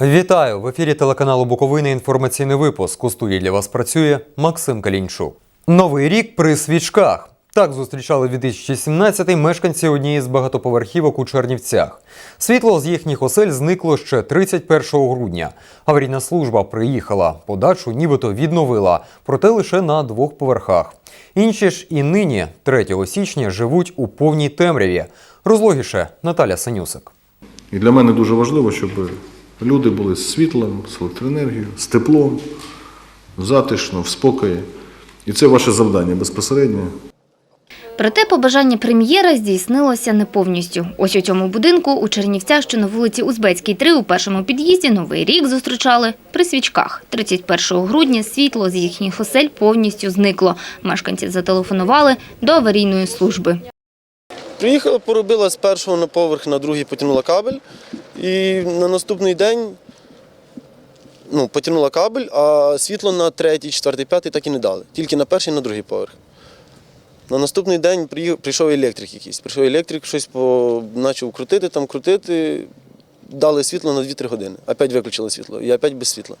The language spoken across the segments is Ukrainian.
Вітаю в ефірі телеканалу Буковини. Інформаційний випуск. У студії для вас працює Максим Калінчук. Новий рік при свічках. Так зустрічали 2017-й мешканці однієї з багатоповерхівок у Чернівцях. Світло з їхніх осель зникло ще 31 грудня. Аварійна служба приїхала, подачу нібито відновила, проте лише на двох поверхах. Інші ж і нині, 3 січня, живуть у повній темряві. Розлогіше Наталя Санюсик. І для мене дуже важливо, щоб люди були з світлом, з електроенергією, з теплом, затишно, в спокої. І це ваше завдання безпосередньо. Проте побажання прем'єра здійснилося не повністю. Ось у цьому будинку у Чернівцях, що на вулиці Узбецькій, 3, у першому під'їзді новий рік зустрічали при свічках. 31 грудня світло з їхніх осель повністю зникло. Мешканці зателефонували до аварійної служби. Приїхала, поробила з першого на поверх, на другий потягнула кабель. І на наступний день ну, потягнула кабель, а світло на третій, четвертий, п'ятий так і не дали. Тільки на перший і на другий поверх. На наступний день прийшов електрик якийсь. Прийшов електрик, щось по, почав крутити, там крутити. Дали світло на 2-3 години. Опять виключили світло. І опять без світла.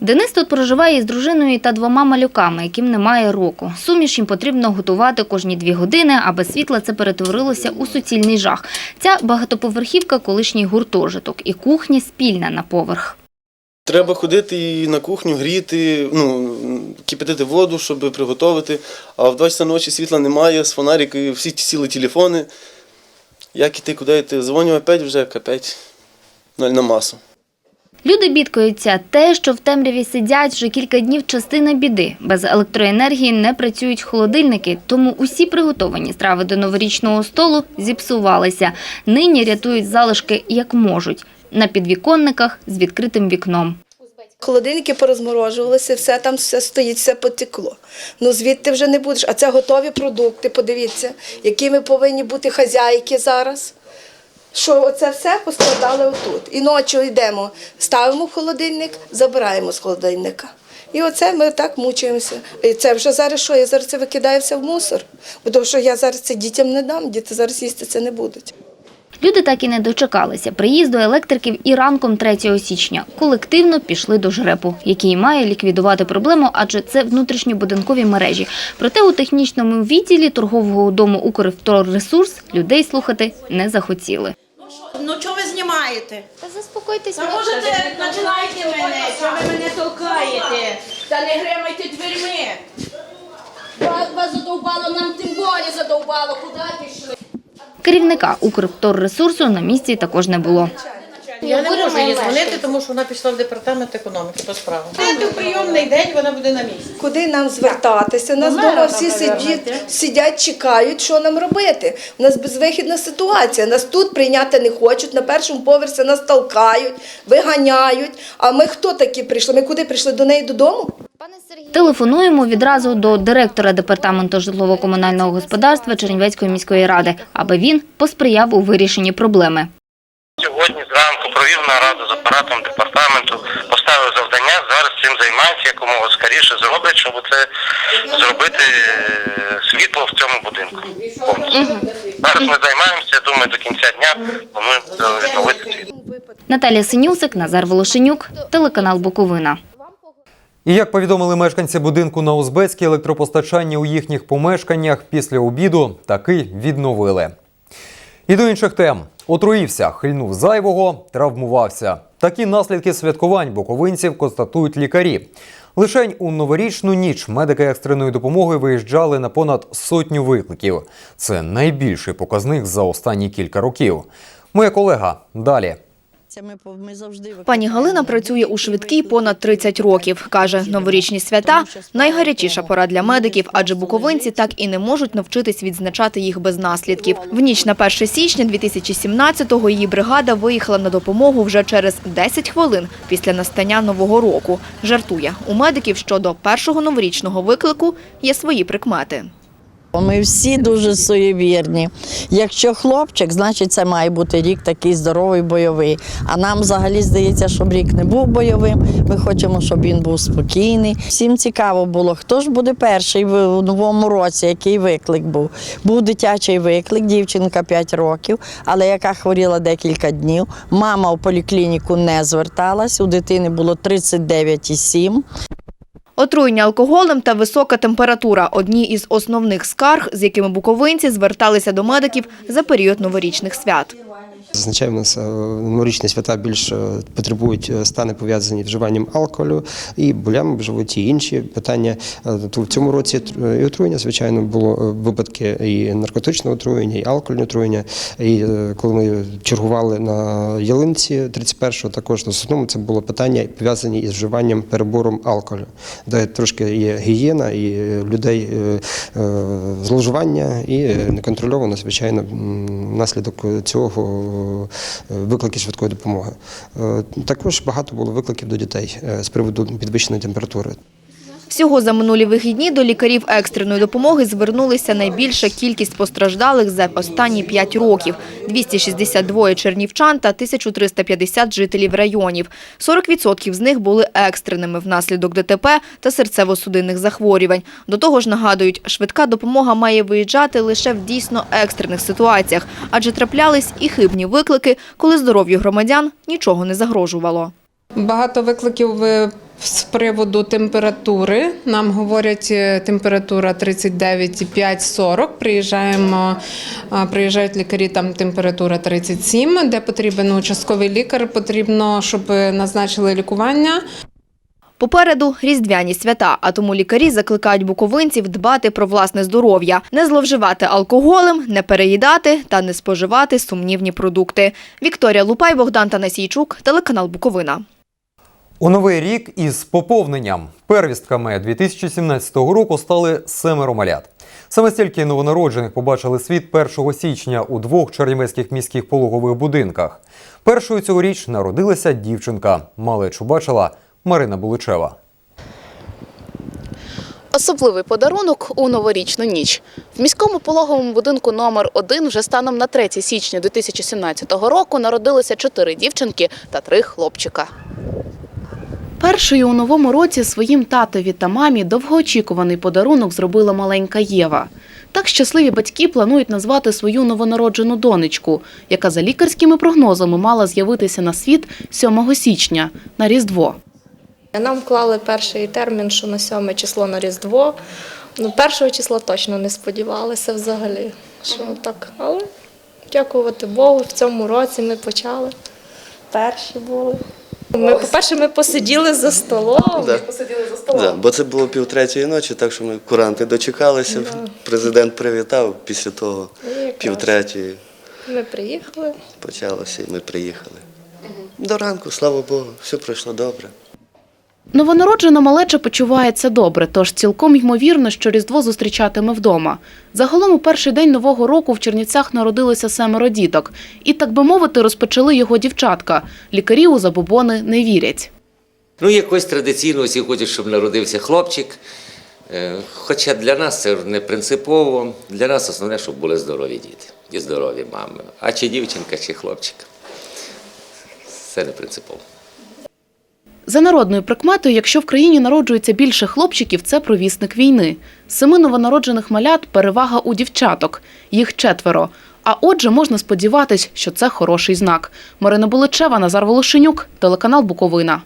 Денис тут проживає із дружиною та двома малюками, яким немає року. Суміш їм потрібно готувати кожні дві години, а без світла це перетворилося у суцільний жах. Ця багатоповерхівка – колишній гуртожиток і кухня спільна на поверх. Треба ходити і на кухню, гріти, ну, кипятити воду, щоб приготувати. А в 2 часа ночі світла немає, з фонарикою всі сіли телефони. Як іти, куди йти? Дзвоню опять вже капець. Ноль на масу. Люди бідкаються. Те, що в темряві сидять вже кілька днів, частина біди. Без електроенергії не працюють холодильники, тому усі приготовані страви до новорічного столу зіпсувалися. Нині рятують залишки як можуть. На підвіконниках з відкритим вікном. Холодильники порозморожувалися, все там все стоїть, все потекло. Ну звідти вже не будеш. А це готові продукти, подивіться, якими повинні бути хазяйки зараз. Що оце все поскладали отут. І ночі йдемо, ставимо в холодильник, забираємо з холодильника. І оце ми так мучаємося. І це вже зараз що? Я зараз це викидаю все в мусор. Тому що я зараз це дітям не дам, діти зараз їсти це не будуть. Люди так і не дочекалися приїзду електриків і ранком 3 січня колективно пішли до жрепу, який має ліквідувати проблему, адже це внутрішньобудинкові мережі. Проте у технічному відділі торгового дому «Укрвторресурс» людей слухати не захотіли. Ну Та заспокойтесь. Та заспокойтеся. ти можете починайте мене, що ви мене толкаєте? Та не гримайте дверми. Вас, вас задовбало, нам тим болі задовбало. Куди пішли? Керівника Укрторресурсу на місці також не було. Я не можу їй дзвонити, тому що вона пішла в департамент економіки по справам. Це прийомний день вона буде на місці. Куди нам звертатися? У нас До вдома всі сидять, сидять, чекають, що нам робити. У нас безвихідна ситуація. Нас тут прийняти не хочуть, на першому поверсі нас толкають, виганяють. А ми хто такі прийшли? Ми куди прийшли до неї додому? Телефонуємо відразу до директора департаменту житлово-комунального господарства Чернівецької міської ради, аби він посприяв у вирішенні проблеми. Сьогодні зранку провів нараду з апаратом департаменту, поставив завдання, зараз цим займається якомога скоріше зроблять, щоб це зробити е, світло в цьому будинку. Зараз ми займаємося, думаю, до кінця дня плануємо відновити світло. Наталія Синюсик, Назар Волошенюк, телеканал Буковина. І як повідомили мешканці будинку на Узбецькій, електропостачання у їхніх помешканнях після обіду таки відновили. І до інших тем. Отруївся, хильнув зайвого, травмувався. Такі наслідки святкувань буковинців констатують лікарі. Лишень у новорічну ніч медики екстреної допомоги виїжджали на понад сотню викликів. Це найбільший показник за останні кілька років. Моя колега далі. Ми, ми завжди Пані Галина працює у швидкій понад 30 років. Каже, новорічні свята – найгарячіша пора для медиків, адже буковинці так і не можуть навчитись відзначати їх без наслідків. В ніч на 1 січня 2017-го її бригада виїхала на допомогу вже через 10 хвилин після настання Нового року. Жартує, у медиків щодо першого новорічного виклику є свої прикмети. Ми всі дуже суєвірні. Якщо хлопчик, значить це має бути рік такий здоровий, бойовий. А нам взагалі здається, щоб рік не був бойовим. Ми хочемо, щоб він був спокійний. Всім цікаво було, хто ж буде перший в новому році, який виклик був. Був дитячий виклик, дівчинка 5 років, але яка хворіла декілька днів. Мама в поліклініку не зверталась, у дитини було 39,7. Отруєння алкоголем та висока температура – одні із основних скарг, з якими буковинці зверталися до медиків за період новорічних свят. Зазвичай в нас е, новорічні свята більш е, потребують е, стани пов'язані з вживанням алкоголю і болями в животі, інші питання. То в цьому році і отруєння, звичайно, було випадки і наркотичного отруєння, і алкогольного отруєння. І коли ми чергували на ялинці 31-го, також в основному це було питання пов'язані із вживанням перебором алкоголю, де трошки є гігієна і людей зловживання і неконтрольовано, звичайно, м, внаслідок цього виклики швидкої допомоги. Е, Також багато було викликів до дітей е, з приводу підвищеної температури. Всього за минулі вихідні до лікарів екстреної допомоги звернулися найбільша кількість постраждалих за останні 5 років – 262 чернівчан та 1350 жителів районів. 40% з них були екстреними внаслідок ДТП та серцево-судинних захворювань. До того ж, нагадують, швидка допомога має виїжджати лише в дійсно екстрених ситуаціях, адже траплялись і хибні виклики, коли здоров'ю громадян нічого не загрожувало. Багато викликів е, з приводу температури. Нам говорять, е, температура 39,5-40. Приїжджаємо, приїжджають лікарі, там температура 37, де потрібен участковий лікар, потрібно, щоб е, назначили лікування. Попереду різдвяні свята, а тому лікарі закликають буковинців дбати про власне здоров'я, не зловживати алкоголем, не переїдати та не споживати сумнівні продукти. Вікторія Лупай, Богдан Танасійчук, телеканал Буковина. У новий рік із поповненням первістками 2017 року стали семеро малят. Саме стільки новонароджених побачили світ 1 січня у двох чернівецьких міських пологових будинках. Першою цьогоріч народилася дівчинка. Малечу бачила Марина Буличева. Особливий подарунок у новорічну ніч. В міському пологовому будинку номер 1 вже станом на 3 січня 2017 року народилися чотири дівчинки та три хлопчика. Першою у новому році своїм татові та мамі довгоочікуваний подарунок зробила маленька Єва. Так щасливі батьки планують назвати свою новонароджену донечку, яка за лікарськими прогнозами мала з'явитися на світ 7 січня на Різдво. Нам вклали перший термін, що на 7 число на Різдво. Ну, першого числа точно не сподівалися взагалі. Що так. Але дякувати Богу, в цьому році ми почали. Перші були. Ми, по-перше, ми посиділи за столом. Да. Посиділи за столом. Да, бо це було півтретьої ночі, так що ми куранти дочекалися. Президент привітав після того І якраз пів третьої Ми приїхали. почалося і ми приїхали. До ранку, слава Богу, все пройшло добре. Новонароджена малеча почувається добре, тож цілком ймовірно, що Різдво зустрічатиме вдома. Загалом у перший день Нового року в Чернівцях народилося семеро діток. І, так би мовити, розпочали його дівчатка. Лікарі у забобони не вірять. Ну, якось традиційно всі хочуть, щоб народився хлопчик. Е, Хоча для нас це не принципово. Для нас основне, щоб були здорові діти і здорові мами. А чи дівчинка, чи хлопчик. Це не принципово. За народною прикметою, якщо в країні народжується більше хлопчиків, це провісник війни. Семи новонароджених малят перевага у дівчаток. Їх четверо. А отже, можна сподіватись, що це хороший знак. Марина Буличева, Назар Волошенюк, телеканал Буковина.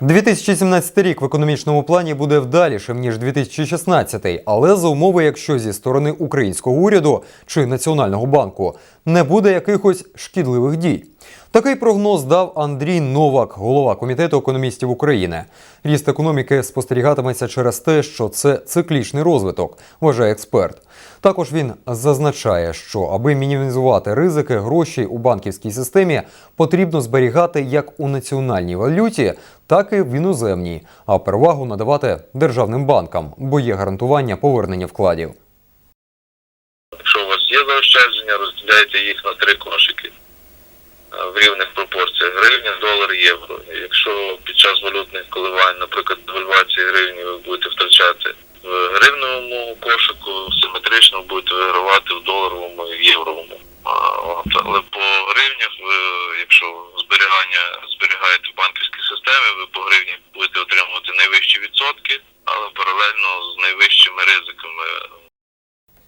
2017 рік в економічному плані буде вдалішим ніж 2016, але за умови, якщо зі сторони українського уряду чи Національного банку не буде якихось шкідливих дій. Такий прогноз дав Андрій Новак, голова комітету економістів України. Ріст економіки спостерігатиметься через те, що це циклічний розвиток, вважає експерт. Також він зазначає, що аби мінімізувати ризики, гроші у банківській системі потрібно зберігати як у національній валюті, так і в іноземній, а перевагу надавати державним банкам, бо є гарантування повернення вкладів. Якщо у вас є заощадження, розділяйте їх на три кошики в рівних пропорціях: гривня, долар, євро. Якщо під час валютних коливань, наприклад, девальвації гривні, ви будете втрачати в гривневому кошику, симетрично будете вигравати в доларовому і в євровому. Але по гривнях, ви, якщо зберігання зберігаєте в банківській системі, ви по гривні будете отримувати найвищі відсотки, але паралельно з найвищими ризиками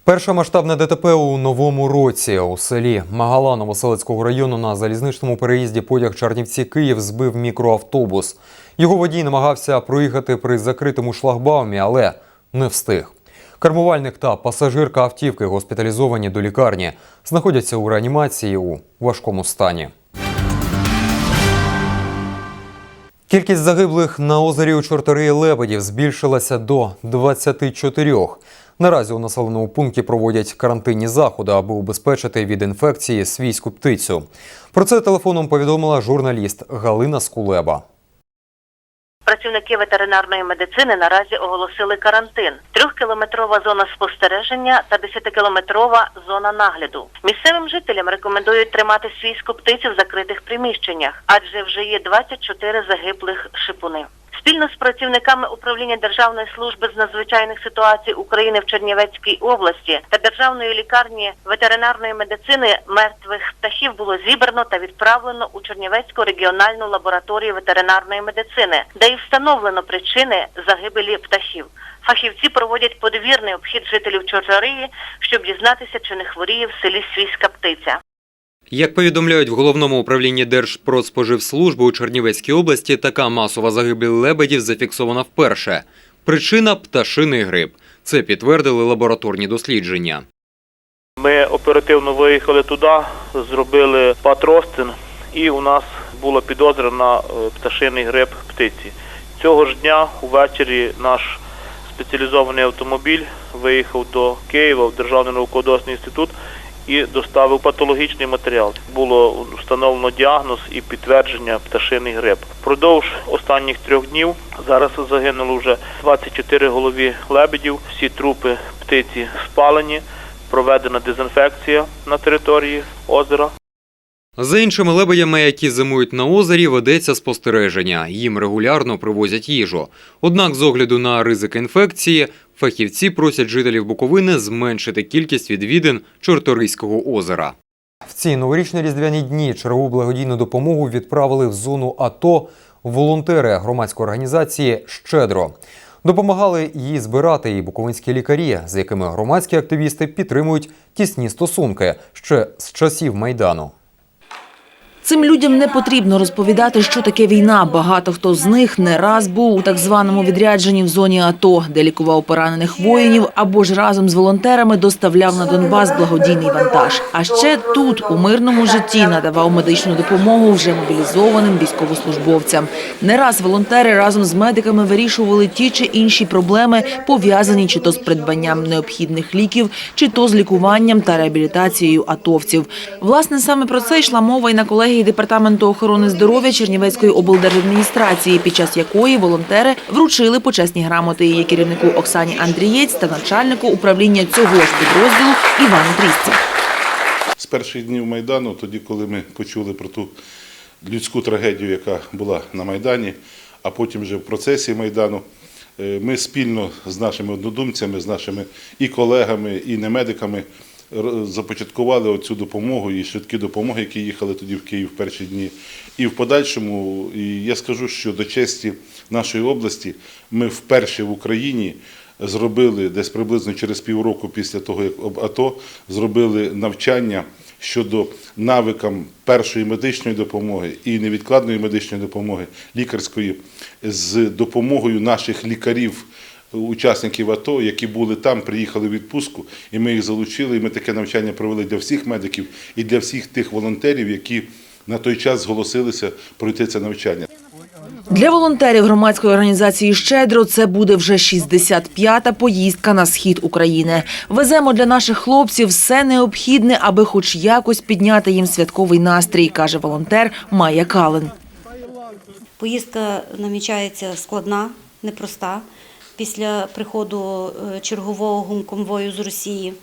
Перше масштабне ДТП у новому році у селі Магала Новоселицького району на залізничному переїзді потяг Чернівці-Київ збив мікроавтобус. Його водій намагався проїхати при закритому шлагбаумі, але не встиг. Кермувальник та пасажирка автівки госпіталізовані до лікарні, знаходяться у реанімації у важкому стані. Кількість загиблих на озері у Чорториї Лебедів збільшилася до 24. Наразі у населеному пункті проводять карантинні заходи, аби убезпечити від інфекції свійську птицю. Про це телефоном повідомила журналіст Галина Скулеба. Працівники ветеринарної медицини наразі оголосили карантин. Трьохкілометрова зона спостереження та десятикілометрова зона нагляду. Місцевим жителям рекомендують тримати свійську птицю в закритих приміщеннях, адже вже є 24 загиблих шипуни. Спільно з працівниками управління Державної служби з надзвичайних ситуацій України в Чернівецькій області та Державної лікарні ветеринарної медицини мертвих птахів було зібрано та відправлено у Чернівецьку регіональну лабораторію ветеринарної медицини, де і встановлено причини загибелі птахів. Фахівці проводять подвірний обхід жителів Чорчарії, щоб дізнатися, чи не хворіє в селі свійська птиця. Як повідомляють в головному управлінні Держпродспоживслужби у Чернівецькій області, така масова загибель лебедів зафіксована вперше. Причина пташиний грип. Це підтвердили лабораторні дослідження. Ми оперативно виїхали туди, зробили патростин, і у нас була підозра на е, пташиний грип птиці. Цього ж дня увечері наш спеціалізований автомобіль виїхав до Києва в Державний науково-дослідний інститут і доставив патологічний матеріал. Було встановлено діагноз і підтвердження пташиний грип. Продовж останніх трьох днів зараз загинуло вже 24 голові лебедів. Всі трупи птиці спалені, проведена дезінфекція на території озера. За іншими лебедями, які зимують на озері, ведеться спостереження. Їм регулярно привозять їжу. Однак, з огляду на ризик інфекції, фахівці просять жителів Буковини зменшити кількість відвідин Чорторийського озера. В ці новорічні різдвяні дні чергову благодійну допомогу відправили в зону АТО волонтери громадської організації Щедро. Допомагали її збирати і буковинські лікарі, з якими громадські активісти підтримують тісні стосунки ще з часів майдану. Цим людям не потрібно розповідати, що таке війна. Багато хто з них не раз був у так званому відрядженні в зоні АТО, де лікував поранених воїнів або ж разом з волонтерами доставляв на Донбас благодійний вантаж. А ще тут, у мирному житті, надавав медичну допомогу вже мобілізованим військовослужбовцям. Не раз волонтери разом з медиками вирішували ті чи інші проблеми, пов'язані чи то з придбанням необхідних ліків, чи то з лікуванням та реабілітацією атовців. Власне, саме про це йшла мова і на колегії департаменту охорони здоров'я Чернівецької облдержадміністрації, під час якої волонтери вручили почесні грамоти її керівнику Оксані Андрієць та начальнику управління цього ж підрозділу Івану Трісці. З перших днів Майдану, тоді, коли ми почули про ту людську трагедію, яка була на Майдані, а потім вже в процесі Майдану, е, ми спільно з нашими однодумцями, з нашими і колегами, і немедиками започаткували оцю допомогу і швидкі допомоги, які їхали тоді в Київ в перші дні. І в подальшому, і я скажу, що до честі нашої області ми вперше в Україні зробили десь приблизно через півроку після того, як АТО, зробили навчання щодо навикам першої медичної допомоги і невідкладної медичної допомоги, лікарської, з допомогою наших лікарів. Учасників АТО, які були там, приїхали в відпустку, і ми їх залучили. І ми таке навчання провели для всіх медиків і для всіх тих волонтерів, які на той час зголосилися пройти це навчання. Для волонтерів громадської організації «Щедро» це буде вже 65-та поїздка на схід України. Веземо для наших хлопців все необхідне, аби хоч якось підняти їм святковий настрій, каже волонтер Майя Кален. Поїздка намічається складна, непроста після приходу е, чергового гумконвою з Росії.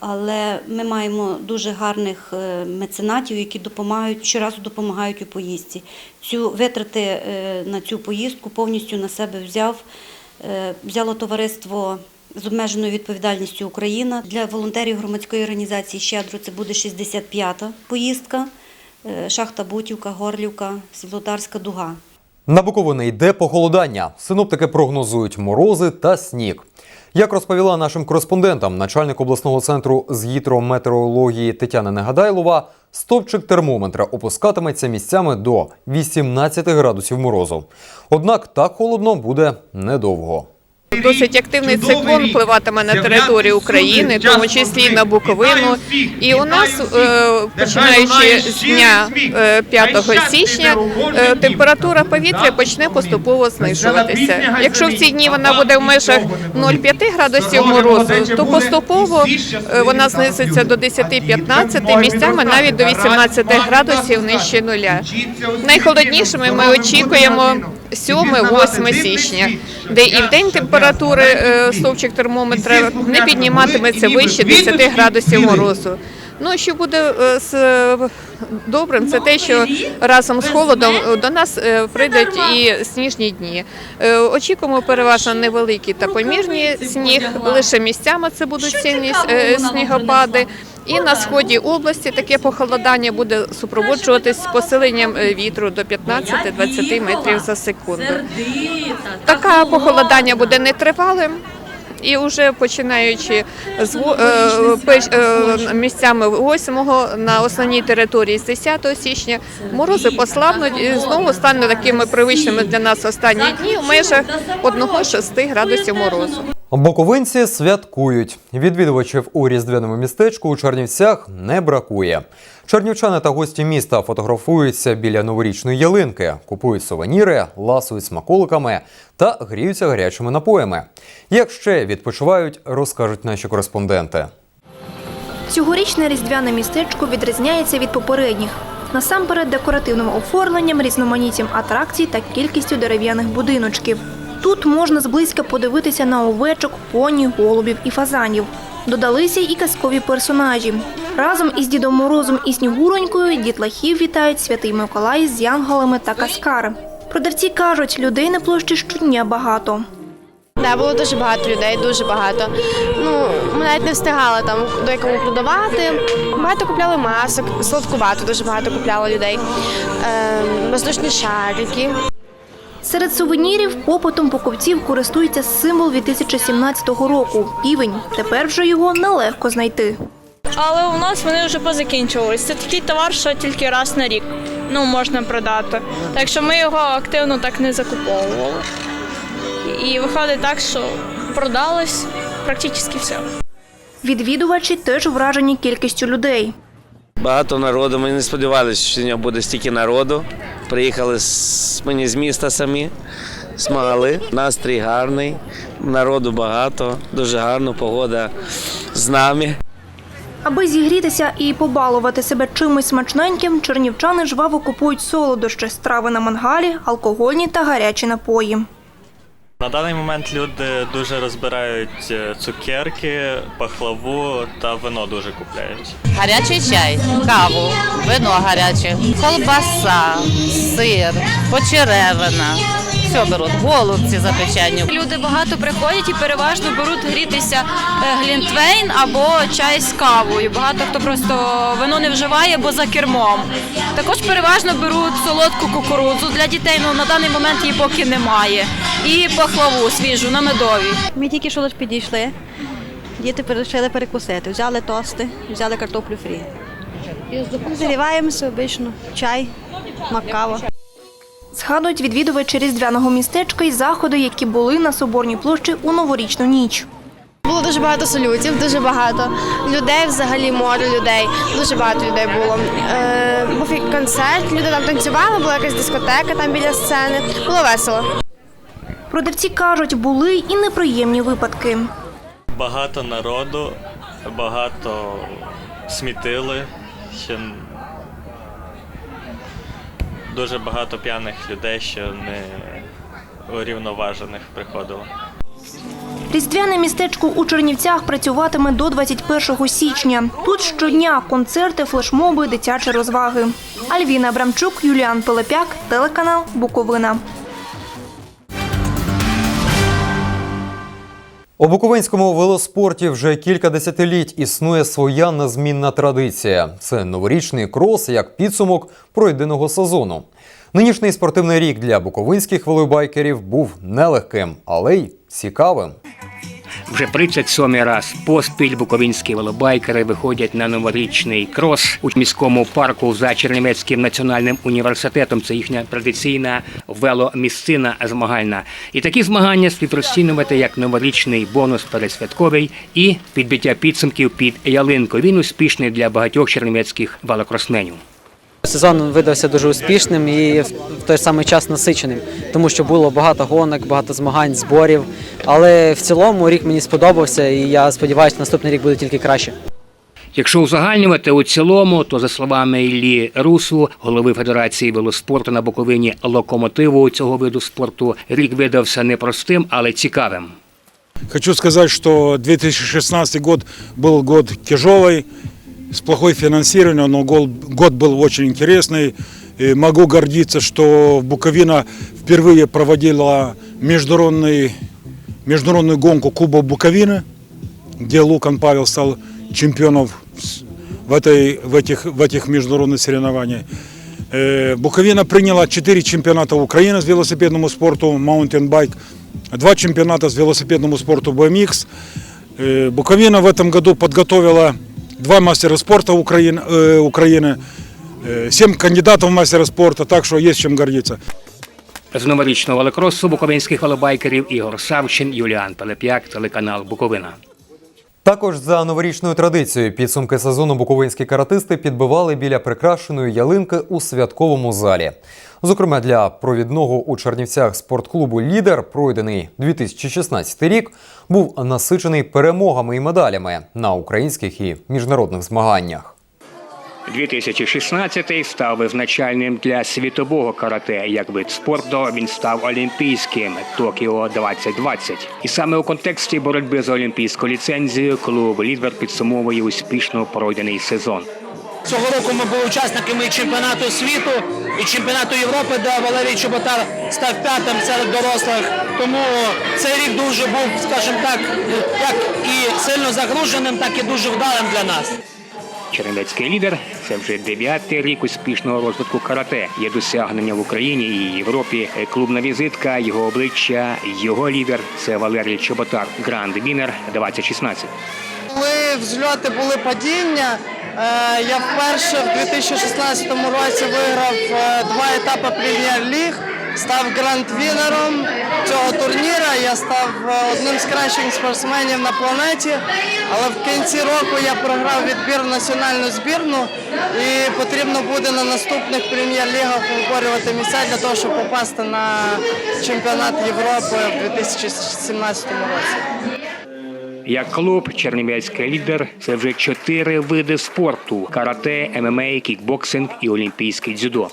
Але ми маємо дуже гарних е, меценатів, які допомагають щоразу допомагають у поїздці. Цю витрати е, на цю поїздку повністю на себе взяв. Взяло товариство з обмеженою відповідальністю Україна. Для волонтерів громадської організації Щедро це буде 65-та поїздка. Шахта Бутівка, Горлівка, Світлодарська дуга. На Буковини йде похолодання. Синоптики прогнозують морози та сніг. Як розповіла нашим кореспондентам, начальник обласного центру з гідрометеорології Тетяна Негадайлова, стовпчик термометра опускатиметься місцями до 18 градусів морозу. Однак так холодно буде недовго. Досить активний циклон впливатиме на територію України, в тому числі і на Буковину. І у нас, е, починаючи з дня е, 5 січня, е, температура повітря почне поступово знижуватися. Якщо в ці дні вона буде в межах 0,5 градусів морозу, то поступово е, вона знизиться до 10-15, місцями навіть до 18 градусів нижче нуля. Найхолоднішими ми очікуємо 7-8 січня, де і в день температури е, стовпчик термометра не підніматиметься вище 10 градусів морозу. Ну, що буде е, з е, добрим, це те, що разом з холодом до нас прийдуть і сніжні дні. Очікуємо переважно невеликі та помірні сніг, лише місцями це будуть сильні снігопади. І на сході області таке похолодання буде супроводжуватись посиленням е, вітру до 15-20 метрів за секунду. Таке похолодання буде нетривалим. І вже починаючи з е, е, місцями 8-го на основній території з 10 січня морози послабнуть і знову стануть такими привичними для нас останні дні в межах 1-6 градусів морозу. Боковинці святкують. Відвідувачів у різдвяному містечку у Чернівцях не бракує. Чернівчани та гості міста фотографуються біля новорічної ялинки, купують сувеніри, ласують смаколиками та гріються гарячими напоями. Як ще відпочивають, розкажуть наші кореспонденти. Цьогорічне різдвяне містечко відрізняється від попередніх. Насамперед декоративним оформленням, різноманіттям атракцій та кількістю дерев'яних будиночків. Тут можна зблизька подивитися на овечок, поні, голубів і фазанів. Додалися і казкові персонажі. Разом із Дідом Морозом і Снігуронькою дітлахів вітають святий Миколай з янголами та каскари. Продавці кажуть, людей на площі щодня багато. Да, було дуже багато людей, дуже багато. Ну, ми навіть не встигали там до якому продавати. Багато купляли масок, сладкувато дуже багато купляли людей. Е, воздушні шарики. Серед сувенірів попитом покупців користується символ 2017 року – півень. Тепер вже його нелегко знайти. Але у нас вони вже позакінчувались. Це такий товар, що тільки раз на рік ну, можна продати. Так що ми його активно так не закуповували. І виходить так, що продалось практично все. Відвідувачі теж вражені кількістю людей. Багато народу. Ми не сподівалися, що сьогодні буде стільки народу. Приїхали з мені з міста самі, змагали. Настрій гарний, народу багато, дуже гарно, погода з нами. Аби зігрітися і побалувати себе чимось смачненьким, чернівчани жваво купують солодощі, страви на мангалі, алкогольні та гарячі напої. На даний момент люди дуже розбирають е, цукерки, пахлаву та вино дуже купляють. Гарячий чай, каву, вино гаряче, колбаса, сир, почеревина. Все беруть, голубці запечені. Люди багато приходять і переважно беруть грітися е, глінтвейн або чай з кавою. Багато хто просто вино не вживає, бо за кермом. Також переважно беруть солодку кукурудзу для дітей. Ну на даний момент її поки немає. І пахлаву свіжу на медові. Ми тільки що підійшли. Діти вирішили перекусити. Взяли тости, взяли картоплю фрі. Заливаємося обично, чай, макава. Згадують відвідувачі різдвяного містечка і заходи, які були на Соборній площі у новорічну ніч. Було дуже багато салютів, дуже багато людей, взагалі море людей. Дуже багато людей було. Е, був і концерт, люди там танцювали, була якась дискотека там біля сцени. Було весело. Продавці кажуть, були і неприємні випадки. Багато народу, багато смітили. Ще дуже багато п'яних людей, що не урівноважених приходило. Різдвяне містечко у Чернівцях працюватиме до 21 січня. Тут щодня концерти, флешмоби, дитячі розваги. Альвіна Абрамчук, Юліан Пилипяк, телеканал Буковина. У буковинському велоспорті вже кілька десятиліть існує своя незмінна традиція. Це новорічний крос як підсумок пройденого сезону. Нинішній спортивний рік для буковинських велобайкерів був нелегким, але й цікавим. Вже 37-й раз поспіль буковинські велобайкери виходять на новорічний крос у міському парку за Чернівецьким національним університетом. Це їхня традиційна веломісцина змагальна. І такі змагання слід розцінювати як новорічний бонус пересвятковий і підбиття підсумків під ялинкою. Він успішний для багатьох чернівецьких велокросменів. Сезон видався дуже успішним і в той самий час насиченим, тому що було багато гонок, багато змагань, зборів. Але в цілому рік мені сподобався, і я сподіваюся, наступний рік буде тільки краще. Якщо узагальнювати у цілому, то за словами Іллі Русу, голови Федерації велоспорту на Буковині локомотиву цього виду спорту, рік видався непростим, але цікавим. Хочу сказать, что 2016 год был год тяжелый, с плохой финансированием, но год был очень интересный. И могу гордиться, что Буковина впервые проводила международный, международную гонку Куба Буковины, где Лукан Павел стал чемпионом в, этой, в, этих, в этих международных соревнованиях. Э, Буковина приняла 4 чемпионата Украины с велосипедному спорту, Mountain Bike, два чемпионата с велосипедному спорту BMX. Э, Буковина в этом году подготовила два мастера спорта Украины, э, Украины э, семь кандидатов в мастера спорта, так что есть чем гордиться. З новорічного велокросу буковинських велобайкерів Ігор Савчин, Юліан Пелеп'як, телеканал Буковина. Також за новорічною традицією підсумки сезону буковинські каратисти підбивали біля прикрашеної ялинки у святковому залі. Зокрема, для провідного у Чернівцях спортклубу Лідер пройдений 2016 рік був насичений перемогами і медалями на українських і міжнародних змаганнях. 2016 став визначальним для світового карате. Як вид спорту він став олімпійським Токіо 2020. І саме у контексті боротьби за олімпійську ліцензію клуб Лідвер підсумовує успішно пройдений сезон. Цього року ми були учасниками чемпіонату світу і чемпіонату Європи, де Валерій Чоботар став п'ятим серед дорослих. Тому цей рік дуже був, скажімо так, як і сильно загруженим, так і дуже вдалим для нас. Чернівецький лідер це вже дев'ятий рік успішного розвитку карате. Є досягнення в Україні і Європі. Клубна візитка, його обличчя, його лідер це Валерій Чоботар, гранд вінер 2016. Були взльоти, були падіння. Е, Я вперше в 2016 році виграв е, два етапи прем'єр-ліг, став гранд-вінером цього турніру. Я став е, одним з кращих спортсменів на планеті. Але в кінці року я програв відбір в національну збірну і потрібно буде на наступних прем'єр-лігах виборювати місця для того, щоб попасти на чемпіонат Європи в 2017 році. Як клуб Чернівецький лідер це вже чотири види спорту: карате, ММА, кікбоксинг і олімпійський дзюдо.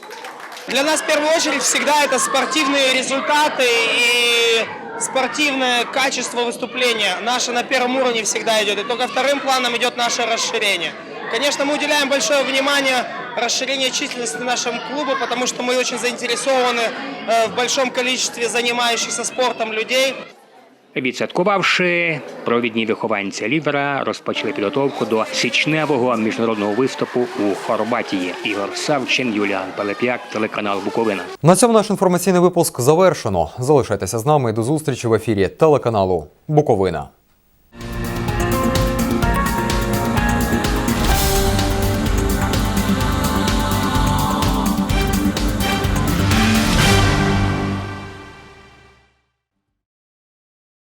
Для нас в первую очередь всегда это спортивные результаты и спортивное качество выступления. Наше на первом уровне всегда идет. И только вторым планом идет наше расширение. Конечно, мы уделяем большое внимание расширению численности нашему клубу, потому что мы очень заинтересованы э, в большом количестве занимающихся спортом людей. Відсвяткувавши, провідні вихованці лідера розпочали підготовку до січневого міжнародного виступу у Хорватії. Ігор Савчин, Юліан Пелеп'як, телеканал Буковина. На цьому наш інформаційний випуск завершено. Залишайтеся з нами до зустрічі в ефірі телеканалу Буковина.